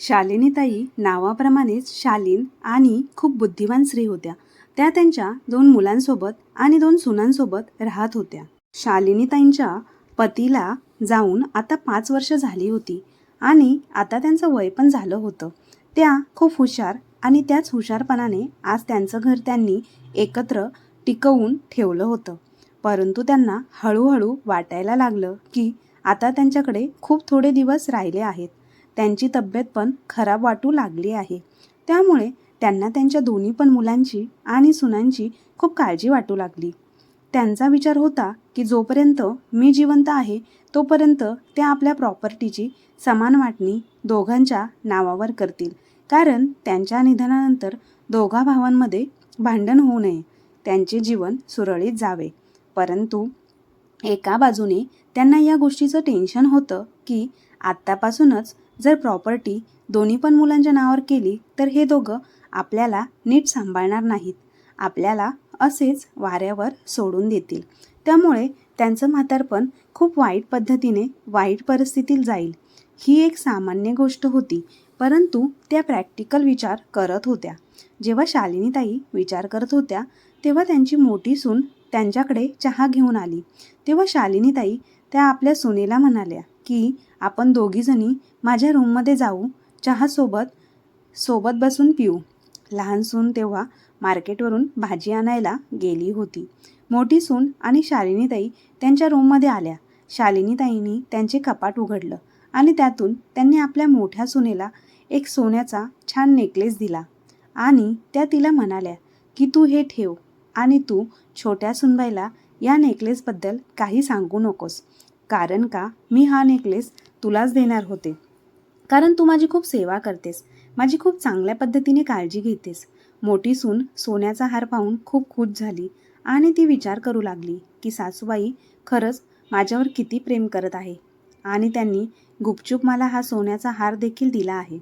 शालिनीताई नावाप्रमाणेच शालीन आणि खूप बुद्धिवान स्त्री होत्या. त्या त्यांच्या दोन मुलांसोबत आणि दोन सुनांसोबत राहत होत्या. शालिनीताईंच्या पतीला जाऊन आता पाच वर्ष झाली होती आणि आता त्यांचं वय पण झालं होतं. त्या खूप हुशार आणि त्याच हुशारपणाने आज त्यांचं घर त्यांनी एकत्र टिकवून ठेवलं होतं. परंतु त्यांना हळूहळू वाटायला लागलं की आता त्यांच्याकडे खूप थोडे दिवस राहिले आहेत. त्यांची तब्येत पण खराब वाटू लागली आहे. त्यामुळे त्यांना त्यांच्या दोन्ही पण मुलांची आणि सुनांची खूप काळजी वाटू लागली. त्यांचा विचार होता की जोपर्यंत मी जिवंत आहे तोपर्यंत त्या आपल्या प्रॉपर्टीची समान वाटणी दोघांच्या नावावर करतील. कारण त्यांच्या निधनानंतर दोघा भावांमध्ये भांडण होऊ नये त्यांचे जीवन सुरळीत जावे. परंतु एका बाजूने त्यांना या गोष्टीचं टेन्शन होतं की आत्तापासूनच जर प्रॉपर्टी दोन्ही पण मुलांच्या नावावर केली तर हे दोघं आपल्याला नीट सांभाळणार नाहीत. आपल्याला असेच वाऱ्यावर सोडून देतील. त्यामुळे त्यांचं म्हातारपण खूप वाईट पद्धतीने वाईट परिस्थितीत जाईल. ही एक सामान्य गोष्ट होती परंतु त्या प्रॅक्टिकल विचार करत होत्या. जेव्हा शालिनीताई विचार करत होत्या तेव्हा त्यांची मोठी सून त्यांच्याकडे चहा घेऊन आली. तेव्हा शालिनीताई त्या आपल्या सुनेला म्हणाल्या की आपण दोघीजणी माझ्या रूममध्ये जाऊ चहासोबत सोबत बसून पिऊ. लहान सून तेव्हा मार्केटवरून भाजी आणायला गेली होती. मोठी सून आणि शालिनीताई त्यांच्या रूममध्ये आल्या. शालिनीताईंनी त्यांचे कपाट उघडलं आणि त्यातून त्यांनी आपल्या मोठ्या सुनेला एक सोन्याचा छान नेकलेस दिला आणि त्या तिला म्हणाल्या की तू हे ठेव आणि तू छोट्या सुनबाईला या नेकलेसबद्दल काही सांगू नकोस. कारण का? मी हा नेकलेस तुलाच देणार होते. कारण तू माझी खूप सेवा करतेस. माझी खूप चांगल्या पद्धतीने काळजी घेतेस. मोठी सून सोन्याचा हार पाहून खूप खुश झाली आणि ती विचार करू लागली की सासूबाई खरंच माझ्यावर किती प्रेम करत आहे. आणि त्यांनी गुपचूप मला हा सोन्याचा हार देखील दिला आहे.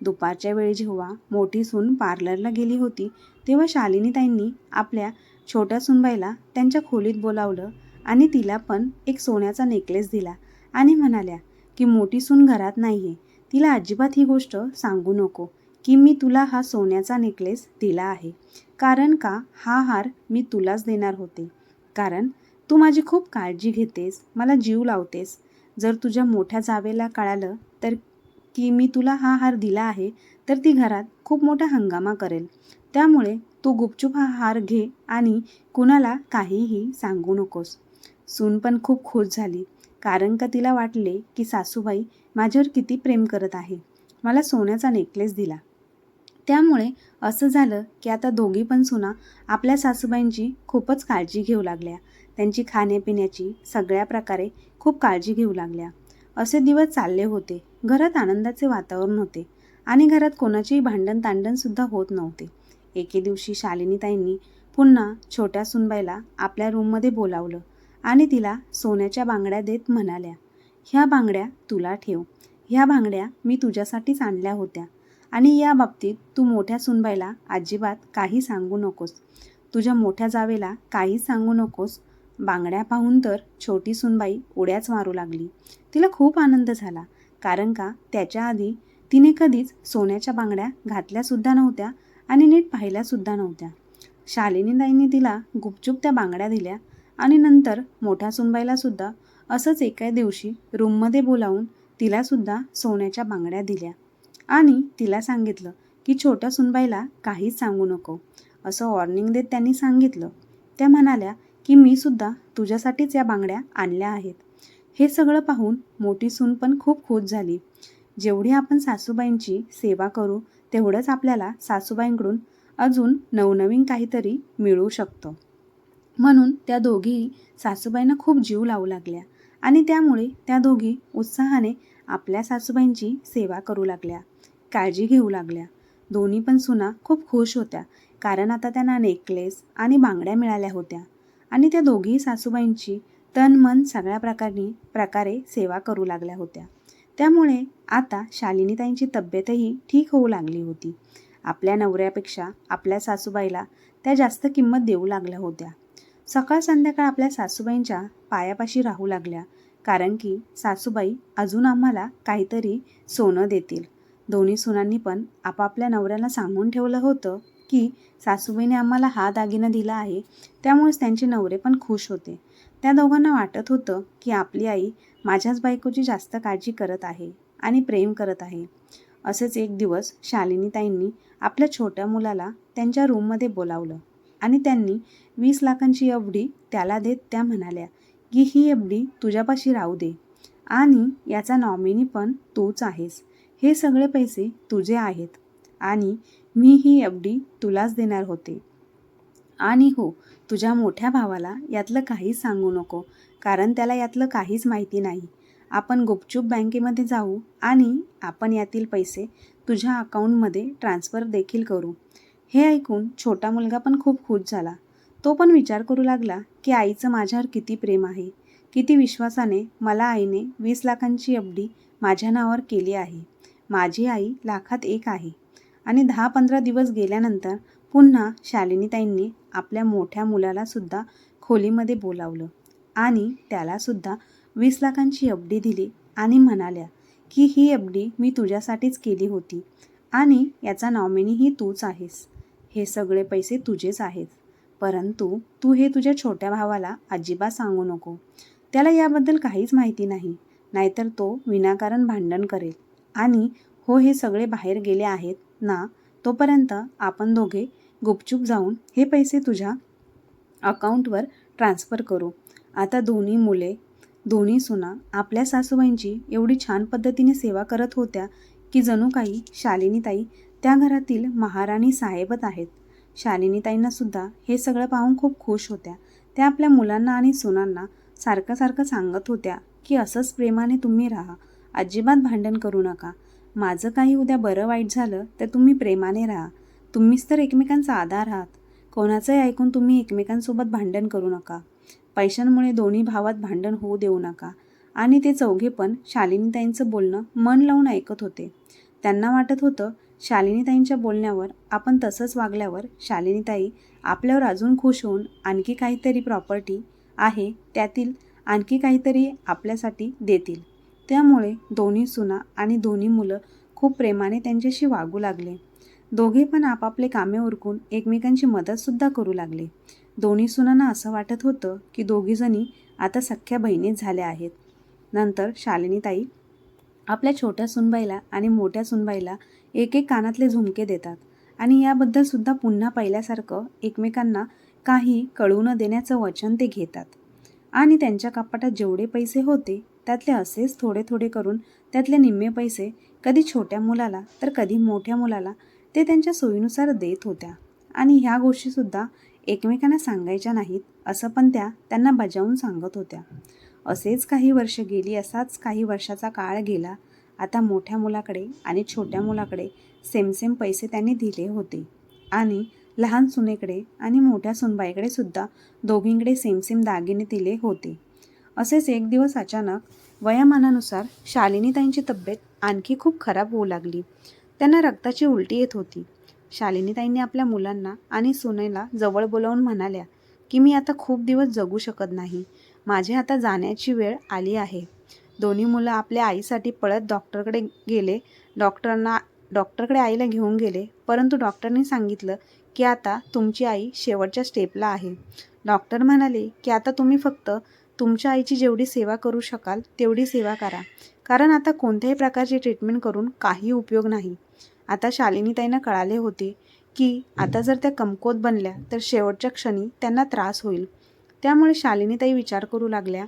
दुपारच्या वेळी जेव्हा मोठी सून पार्लरला गेली होती तेव्हा शालिनीताईंनी आपल्या छोट्या सुनबाईला त्यांच्या खोलीत बोलावलं आणि तिला पण एक सोन्याचा नेकलेस दिला आणि म्हणाल्या की मोठी सून घरात नाही आहे तिला अजिबात ही गोष्ट सांगू नको की मी तुला हा सोन्याचा नेकलेस दिला आहे. कारण का? हा हार मी तुलाच देणार होते. कारण तू माझी खूप काळजी घेतेस मला जीव लावतेस. जर तुझ्या मोठ्या जावेला कळालं तर की मी तुला हा हार दिला आहे तर ती घरात खूप मोठा हंगामा करेल. त्यामुळे तू गुपचूप हा हार घे आणि कुणाला काहीही सांगू नकोस. सून पण खूप खुश झाली. कारण का तिला वाटले की सासूबाई माझ्यावर किती प्रेम करत आहे. मला सोन्याचा नेकलेस दिला. त्यामुळे असं झालं की आता दोघी पण सुना आपल्या सासूबाईंची खूपच काळजी घेऊ लागल्या. त्यांची खाण्यापिण्याची सगळ्या प्रकारे खूप काळजी घेऊ लागल्या. असे दिवस चालले होते. घरात आनंदाचे वातावरण होते. आणि घरात कोणाचेही भांडण तांडणसुद्धा होत नव्हते. एके दिवशी शालिनीताईंनी पुन्हा छोट्या सुनबाईला आपल्या रूममध्ये बोलावलं आणि तिला सोन्याच्या बांगड्या देत म्हणाल्या ह्या बांगड्या तुला ठेव. ह्या बांगड्या मी तुझ्यासाठीच आणल्या होत्या आणि या बाबतीत तू मोठ्या सुनबाईला अजिबात काही सांगू नकोस. तुझ्या मोठ्या जावेला काहीच सांगू नकोस. बांगड्या पाहून तर छोटी सुनबाई उड्याच मारू लागली. तिला खूप आनंद झाला कारण का त्याच्या आधी तिने कधीच सोन्याच्या बांगड्या घातल्यासुद्धा नव्हत्या आणि नीट पाहिल्यासुद्धा नव्हत्या. शालिनीताईंनी तिला गुपचूप त्या बांगड्या दिल्या आणि नंतर मोठ्या सुनबाईलासुद्धा असंच एका दिवशी रूममध्ये बोलावून तिलासुद्धा सोन्याच्या बांगड्या दिल्या. आणि तिला सांगितलं की छोट्या सुनबाईला काहीच सांगू नको. असं वॉर्निंग देत त्यांनी सांगितलं. त्या म्हणाल्या की मी सुद्धा तुझ्यासाठीच या बांगड्या आणल्या आहेत. हे सगळं पाहून मोठी सून पण खूप खुश झाली. जेवढी आपण सासूबाईंची सेवा करू तेवढंच आपल्याला सासूबाईंकडून अजून नवनवीन काहीतरी मिळू शकतं. म्हणून त्या दोघीही सासूबाईंना खूप जीव लावू लागल्या आणि त्यामुळे त्या दोघी उत्साहाने आपल्या सासूबाईंची सेवा करू लागल्या काळजी घेऊ लागल्या. दोन्ही पण सुना खूप खुश होत्या कारण आता त्यांना नेकलेस आणि बांगड्या मिळाल्या होत्या आणि त्या दोघीही सासूबाईंची तन मन सगळ्या प्रकारे प्रकारे सेवा करू लागल्या होत्या. त्यामुळे आता शालिनीताईंची तब्येतही ठीक होऊ लागली होती. आपल्या नवऱ्यापेक्षा आपल्या सासूबाईला त्या जास्त किंमत देऊ लागल्या होत्या. सकाळ संध्याकाळ आपल्या सासूबाईंच्या पायापाशी राहू लागल्या कारण की सासूबाई अजून आम्हाला काहीतरी सोनं देतील. दोन्ही सुनांनी पण आपापल्या नवऱ्याला सांगून ठेवलं होतं की सासूबाईने आम्हाला हा दागिना दिला आहे. त्यामुळेच त्यांचे नवरे पण खुश होते. त्या दोघांना वाटत होतं की आपली आई माझ्याच बायकोची जास्त काळजी करत आहे आणि प्रेम करत आहे. असेच एक दिवस शालिनीताईंनी आपल्या छोट्या मुलाला त्यांच्या रूममध्ये बोलावलं आणि त्यांनी वीस लाखांची एवढी त्याला देत त्या म्हणाल्या की ही एवढी तुझ्यापाशी राहू दे. आणि याचा नॉमिनी पण तूच आहेस. हे सगळे पैसे तुझे आहेत आणि मी ही एवढी तुलाच देणार होते. आणि हो तुझ्या मोठ्या भावाला यातलं काहीच सांगू नको कारण त्याला यातलं काहीच माहिती नाही. आपण गुपचूप बँकेमध्ये जाऊ आणि आपण यातील पैसे तुझ्या अकाउंटमध्ये ट्रान्स्फर देखील करू. हे ऐकून छोटा मुलगा पण खूप खुश झाला. तो पण विचार करू लागला की आईचं माझ्यावर किती प्रेम आहे. किती विश्वासाने मला आईने वीस लाखांची एफडी माझ्या नावावर केली आहे. माझी आई लाखात एक आहे. आणि दहा पंधरा दिवस गेल्यानंतर पुन्हा शालिनीताईंनी आपल्या मोठ्या मुलालासुद्धा खोलीमध्ये बोलावलं. आणि त्यालासुद्धा वीस लाखांची एफ डी दिली आणि म्हणाल्या की ही एफ डी मी तुझ्यासाठीच केली होती आणि याचा नॉमिनीही तूच आहेस. हे सगळे पैसे तुझेच आहेत. परंतु तू हे तुझ्या छोट्या भावाला अजिबात सांगू नको. त्याला याबद्दल काहीच माहिती नाही. नाहीतर तो विनाकारण भांडण करेल. आणि हो हे सगळे बाहेर गेले आहेत ना तोपर्यंत आपण दोघे गुपचूप जाऊन हे पैसे तुझ्या अकाउंटवर ट्रान्स्फर करू. आता दोन्ही मुले दोन्ही सुना आपल्या सासूबाईंची एवढी छान पद्धतीने सेवा करत होत्या की जणू काही शालिनीताई त्या घरातील महाराणी साहेबच आहेत. शालिनीताईंनासुद्धा हे सगळं पाहून खूप खुश होत्या. त्या आपल्या मुलांना आणि सुनांना सारखं सारखं सांगत होत्या की असंच प्रेमाने तुम्ही राहा. अजिबात भांडण करू नका. माझं काही उद्या बरं वाईट झालं तर तुम्ही प्रेमाने राहा. तुम्हीच तर एकमेकांचा आधार आहात. कोणाचंही ऐकून तुम्ही एकमेकांसोबत भांडण करू नका. पैशांमुळे दोन्ही भावात भांडण होऊ देऊ नका. आणि ते चौघे पण शालिनीताईंचं बोलणं मन लावून ऐकत होते. त्यांना वाटत होतं शालिनीताईंच्या बोलण्यावर आपण तसंच वागल्यावर शालिनीताई आपल्यावर अजून खुश होऊन आणखी काहीतरी प्रॉपर्टी आहे त्यातील आणखी काहीतरी आपल्यासाठी देतील. त्यामुळे दोन्ही सुना आणि दोन्ही मुलं खूप प्रेमाने त्यांच्याशी वागू लागले. दोघे पण आपापले कामे उरकून एकमेकांची मदतसुद्धा करू लागले. दोन्ही सुनांना असं वाटत होतं की दोघीजणी आता सख्ख्या बहिणीच झाल्या आहेत. नंतर शालिनीताई आपल्या छोट्या सुनबाईला आणि मोठ्या सुनबाईला एक एक कानातले झुमके देतात आणि याबद्दल सुद्धा पुन्हा पहिल्यासारखं एकमेकांना काही कळू न देण्याचं वचन ते घेतात. आणि त्यांच्या कपाटात जेवढे पैसे होते त्यातले असेच थोडे थोडे करून त्यातले निम्मे पैसे कधी छोट्या मुलाला तर कधी मोठ्या मुलाला ते त्यांच्या सोयीनुसार देत होत्या. आणि ह्या गोष्टीसुद्धा एकमेकांना सांगायच्या नाहीत असं पण त्या त्यांना बजावून सांगत होत्या. असेच काही वर्ष गेली असाच काही वर्षाचा काळ गेला. आता मोठ्या मुलाकडे आणि छोट्या मुलाकडे सेमसेम पैसे त्यांनी दिले होते. आणि लहान सुनेकडे आणि मोठ्या सुनबाईकडे सुद्धा दोघींकडे सेमसेम दागिने दिले होते. असेच एक दिवस अचानक वयामानानुसार शालिनीताईंची तब्येत आणखी खूप खराब होऊ लागली. त्यांना रक्ताची उलटी येत होती. शालिनीताईंनी आपल्या मुलांना आणि सुनेला जवळ बोलावून म्हणाल्या की मी आता खूप दिवस जगू शकत नाही. माझे आता जाण्याची वेळ आली आहे. दोन्ही मुलं आपल्या आईसाठी पळत डॉक्टरकडे गेले. डॉक्टरांना डॉक्टरकडे आईला घेऊन गेले. परंतु डॉक्टरनी सांगितलं की आता तुमची आई शेवटच्या स्टेपला आहे. डॉक्टर म्हणाले की आता तुम्ही फक्त तुमच्या आईची जेवढी सेवा करू शकाल तेवढी सेवा करा. कारण आता कोणत्याही प्रकारची ट्रीटमेंट करून काही उपयोग नाही. आता शालिनीताईंना कळाले होते की आता जर त्या कमकोत बनल्या तर शेवटच्या क्षणी त्यांना त्रास होईल. त्यामुळे शालिनीताई विचार करू लागल्या.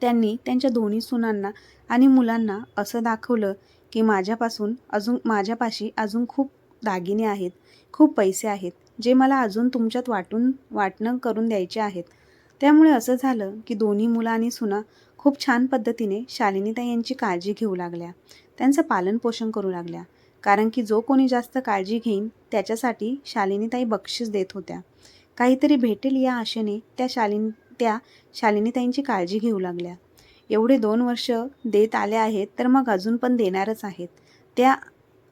त्यांनी त्यांच्या दोन्ही सुनांना आणि मुलांना असं दाखवलं की माझ्यापासून अजून माझ्यापाशी अजून खूप दागिने आहेत खूप पैसे आहेत जे मला अजून तुमच्यात वाटून वाटणं करून द्यायचे आहेत. त्यामुळे असं झालं की दोन्ही मुलं आणि सुना खूप छान पद्धतीने शालिनीताई यांची काळजी घेऊ लागल्या. त्यांचं पालनपोषण करू लागल्या. कारण की जो कोणी जास्त काळजी घेईन त्याच्यासाठी शालिनीताई बक्षीस देत होत्या. काहीतरी भेटेल या आशेने त्या शालिनी त्या शालिनीताईंची काळजी घेऊ लागल्या. एवढे दोन वर्ष देत आले आहेत तर मग अजून पण देणारच आहेत. त्या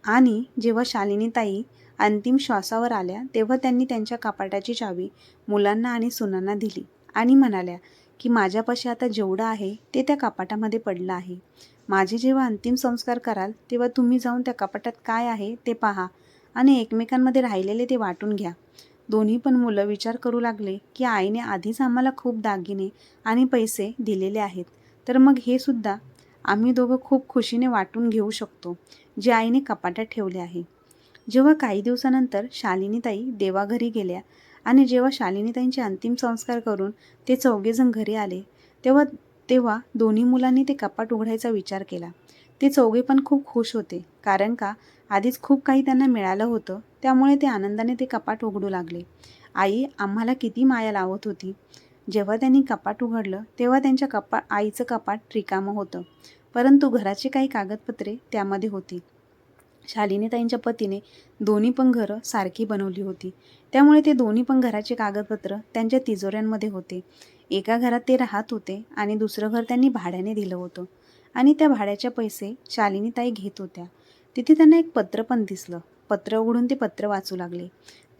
आणि जेव्हा शालिनीताई अंतिम श्वासावर आल्या तेव्हा त्यांनी त्यांच्या कपाटाची चावी मुलांना आणि सुनांना दिली. आणि म्हणाल्या की माझ्यापाशी आता जेवढं आहे ते त्या कपाटामध्ये पडलं आहे. माझे जेव्हा अंतिम संस्कार कराल तेव्हा तुम्ही जाऊन त्या कपाटात काय आहे ते पहा आणि एकमेकांमध्ये राहिलेले ते वाटून घ्या. दोन्ही पण मुलं विचार करू लागले की आईने आधीच आम्हाला खूप दागिने आणि पैसे दिलेले आहेत. तर मग हे सुद्धा आम्ही दोघं खूप खुशीने वाटून घेऊ शकतो जे आईने कपाटात ठेवले आहे. जेव्हा काही दिवसानंतर शालिनीताई देवाघरी गेल्या आणि जेव्हा शालिनीताईंचे अंतिम संस्कार करून ते चौघेजण घरी आले तेव्हा तेव्हा दोन्ही मुलांनी ते कपाट उघडायचा विचार केला. ते चौघे पण खूप खुश होते कारण का आधीच खूप काही त्यांना मिळालं होतं त्यामुळे ते आनंदाने ते कपाट उघडू लागले. आई आम्हाला किती माया लावत होती. जेव्हा त्यांनी कपाट उघडलं तेव्हा त्यांच्या कपा आईचं कपाट रिकामं होतं. परंतु घराची काही कागदपत्रे त्यामध्ये होती. शालिनीताईंच्या पतीने दोन्ही पण घरं सारखी बनवली होती. त्यामुळे ते दोन्ही पण घराचे कागदपत्र त्यांच्या तिजोऱ्यांमध्ये होते. एका घरात ते राहत होते आणि दुसरं घर त्यांनी भाड्याने दिलं होतं. आणि त्या भाड्याचे पैसे शालिनीताई घेत होत्या. तिथे त्यांना एक पत्र पण दिसलं. पत्र उघडून ते पत्र वाचू लागले.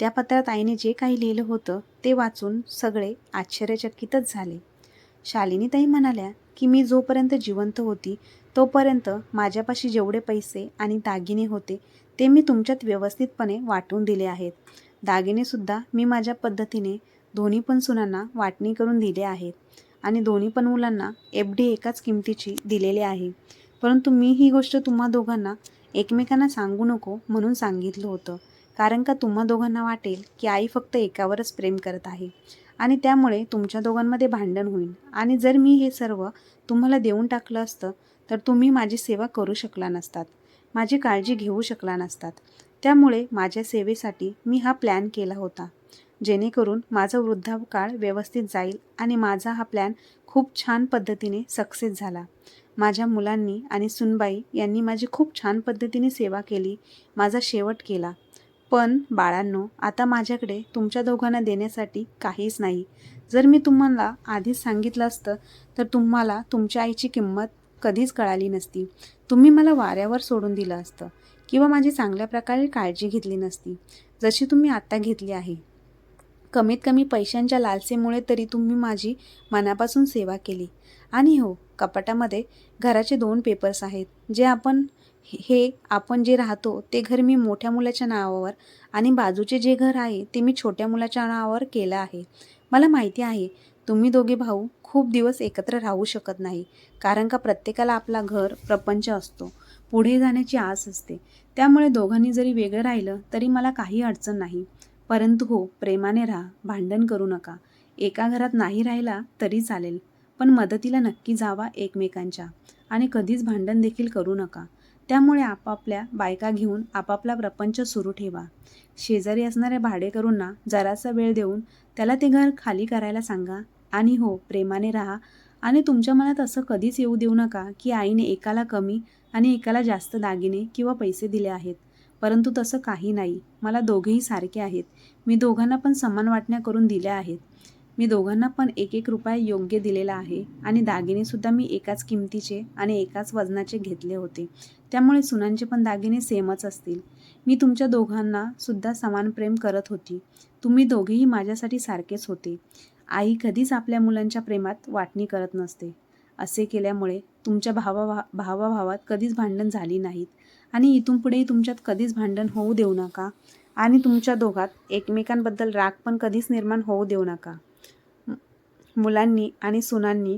त्या पत्रात आईने जे काही लिहिलं होतं ते वाचून सगळे आश्चर्यचकितच झाले. शालिनीताई म्हणाल्या की मी जोपर्यंत जिवंत होती तोपर्यंत माझ्यापाशी जेवढे पैसे आणि दागिने होते ते मी तुमच्यात व्यवस्थितपणे वाटून दिले आहेत. दागिनेसुद्धा मी माझ्या पद्धतीने दोन्ही पण सुनांना वाटणी करून दिले आहेत आणि दोन्ही पण मुलांना एफ डी एकाच किमतीची दिलेली आहे. परंतु मी ही गोष्ट तुम्हा दोघांना एकमेकांना सांगू नको म्हणून सांगितलं होतं. कारण का तुम्हा दोघांना वाटेल की आई फक्त एकावरच प्रेम करत आहे आणि त्यामुळे तुमच्या दोघांमध्ये भांडण होईल. आणि जर मी हे सर्व तुम्हाला देऊन टाकलं असतं तर तुम्ही माझी सेवा करू शकला नसतात. माझी काळजी घेऊ शकला नसतात. त्यामुळे माझ्या सेवेसाठी मी हा प्लॅन केला होता. जेणेकरून माझा वृद्धाकाळ व्यवस्थित जाईल आणि माझा हा प्लॅन खूप छान पद्धतीने सक्सेस झाला. माझ्या मुलांनी आणि सुनबाई यांनी माझी खूप छान पद्धतीने सेवा केली माझा शेवट केला. पण बाळांनो आता माझ्याकडे तुमच्या दोघांना देण्यासाठी काहीच नाही. जर मी तुम्हाला आधीच सांगितलं असतं तर तुम्हाला तुमच्या आईची किंमत कधीच कळाली नसती. तुम्ही मला वाऱ्यावर सोडून दिलं असतं किंवा माझी चांगल्या प्रकारे काळजी घेतली नसती. जशी तुम्ही आत्ता घेतली आहे. कमीत कमी पैशांच्या लालसेमुळे तरी तुम्ही माझी मनापासून सेवा केली. आणि हो कपाटामध्ये घराचे दोन पेपर्स आहेत. जे आपण हे आपण जे राहतो ते घर मी मोठ्या मुलाच्या नावावर आणि बाजूचे जे घर आहे ते मी छोट्या मुलाच्या नावावर केलं आहे. मला माहिती आहे तुम्ही दोघे भाऊ खूप दिवस एकत्र राहू शकत नाही कारण का प्रत्येकाला आपला घर प्रपंच असतो. पुढे जाण्याची आस असते. त्यामुळे दोघांनी जरी वेगळं राहिलं तरी मला काही अडचण नाही. परंतु हो प्रेमाने राहा भांडण करू नका. एका घरात नाही राहिला तरी चालेल. पण मदतीला नक्की जावा एकमेकांच्या. आणि कधीच भांडण देखील करू नका. त्यामुळे आपापल्या बायका घेऊन आपापला प्रपंच सुरू ठेवा. शेजारी असणाऱ्या भाडेकरूंना जरासा वेळ देऊन त्याला ते घर खाली करायला सांगा. आणि हो प्रेमाने राहा. आणि तुमच्या मनात असं कधीच येऊ देऊ नका की आईने एकाला कमी आणि एकाला जास्त दागिने किंवा पैसे दिले आहेत. परंतु तसं काही नाही. मला दोघेही सारखे आहेत. मी दोघांना पण समान वाटण्या करून दिल्या आहेत. मी दोघांना पण एक एक रुपया योग्य दिलेला आहे आणि दागिनेसुद्धा मी एकाच किमतीचे आणि एकाच वजनाचे घेतले होते. त्यामुळे सुनांचे पण दागिने सेमच असतील. मी तुमच्या दोघांना सुद्धा समान प्रेम करत होती. तुम्ही दोघेही माझ्यासाठी सारखेच होते. आई कधीच आपल्या मुलांच्या प्रेमात वाटणी करत नसते. असे केल्यामुळे तुमच्या भावा भावाभावात कधीच भांडण झाली नाहीत. आणि इथून पुढेही तुमच्यात कधीच भांडण होऊ देऊ नका. आणि तुमच्या दोघात एकमेकांबद्दल राग पण कधीच निर्माण होऊ देऊ नका. मुलांनी आणि सुनांनी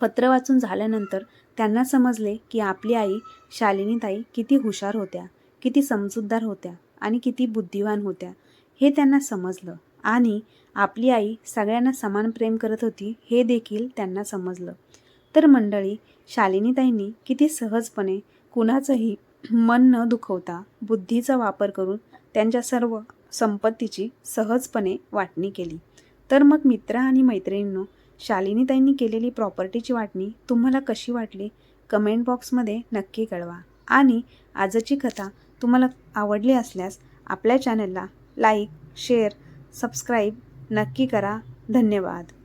पत्र वाचून झाल्यानंतर त्यांना समजले की आपली आई शालिनीताई किती हुशार होत्या किती समजूतदार होत्या आणि किती बुद्धिवान होत्या हे त्यांना समजलं. आणि आपली आई सगळ्यांना समान प्रेम करत होती हे देखील त्यांना समजलं. तर मंडळी शालिनीताईंनी किती सहजपणे कुणाचंही मन न दुखवता बुद्धीचा वापर करून त्यांच्या सर्व संपत्तीची सहजपणे वाटणी केली. तर मग मित्र आणि मैत्रिणींनो शालिनीताईंनी केलेली प्रॉपर्टीची वाटणी तुम्हाला कशी वाटली? कमेंट बॉक्समध्ये नक्की कळवा. आणि आजची कथा तुम्हाला आवडली असल्यास आपल्या चॅनलला लाईक शेअर सबस्क्राईब नक्की करा. धन्यवाद.